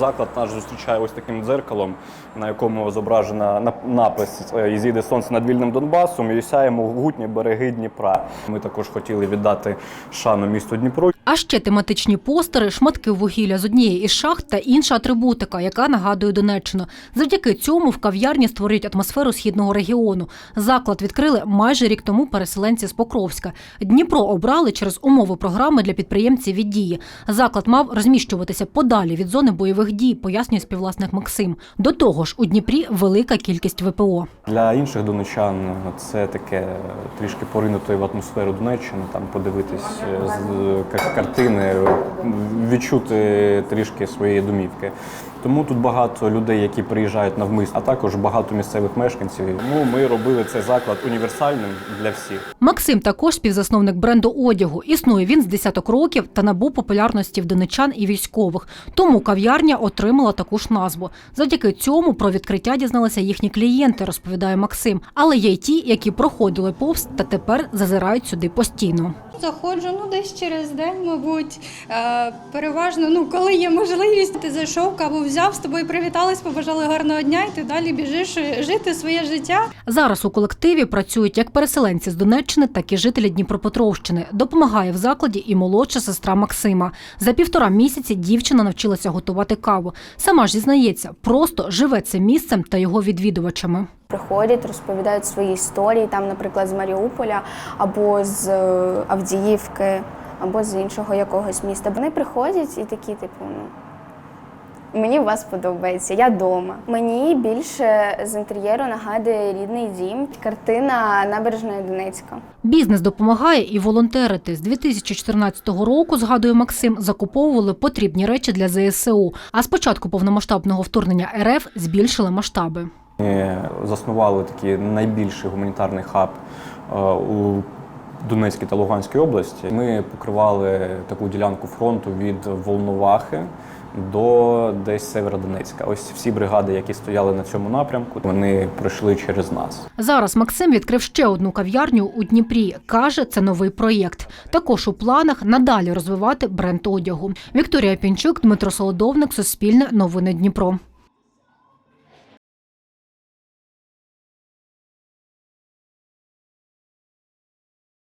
Заклад нас зустрічає ось таким дзеркалом, на якому зображена нап- напис е, «І зійде сонце над вільним Донбасом і сяємо могутні береги Дніпра. Ми також хотіли віддати шану місту Дніпро. А ще тематичні постери, шматки вугілля з однієї із шахт та інша атрибутика, яка нагадує Донеччину. Завдяки цьому в кав'ярні створюють атмосферу східного регіону. Заклад відкрили майже рік тому переселенці з Покровська. Дніпро обрали через умови програми для підприємців від дії. Заклад мав розміщуватися подалі від зони бойових дій, пояснює співвласник Максим. До того ж, у Дніпрі велика кількість ВПО. Для інших донечан це таке трішки поринути в атмосферу Донеччини, там подивитись е, з картини, відчути трішки своєї домівки. Тому тут багато людей, які приїжджають навмисно, а також багато місцевих мешканців. Тому ми робили цей заклад універсальним для всіх. Максим також співзасновник бренду одягу. Існує він з десяток років та набув популярності в донечан і військових. Тому кав'ярня отримала таку ж назву. Завдяки цьому про відкриття дізналися їхні клієнти, розповідає Максим. Але є й ті, які проходили повз та тепер зазирають сюди постійно. Заходжу ну десь через день, мабуть. Е, переважно, ну коли є можливість, ти зайшов, каву взяв, з тобою привітались, побажали гарного дня, і ти далі біжиш е, жити своє життя. Зараз у колективі працюють як переселенці з Донеччини, так і жителі Дніпропетровщини. Допомагає в закладі і молодша сестра Максима. За півтора місяці дівчина навчилася готувати каву. Сама ж зізнається, просто живе цим місцем та його відвідувачами. Приходять, розповідають свої історії, там, наприклад, з Маріуполя або з е, Авдіївки, або з іншого якогось міста. Вони приходять і такі, типу, ну. Мені вас подобається, я вдома. Мені більше з інтер'єру нагадує рідний дім, картина набережної Донецька. Бізнес допомагає і волонтерити. З 2014 року, згадує Максим, закуповували потрібні речі для ЗСУ. А з початку повномасштабного вторгнення РФ збільшили масштаби. Ми заснували такий найбільший гуманітарний хаб е, у Донецькій та Луганській області. Ми покривали таку ділянку фронту від Волновахи до десь Северодонецька. Ось всі бригади, які стояли на цьому напрямку, вони пройшли через нас. Зараз Максим відкрив ще одну кав'ярню у Дніпрі. Каже, це новий проєкт. Також у планах надалі розвивати бренд одягу. Вікторія Пінчук, Дмитро Солодовник, Суспільне, Новини Дніпро.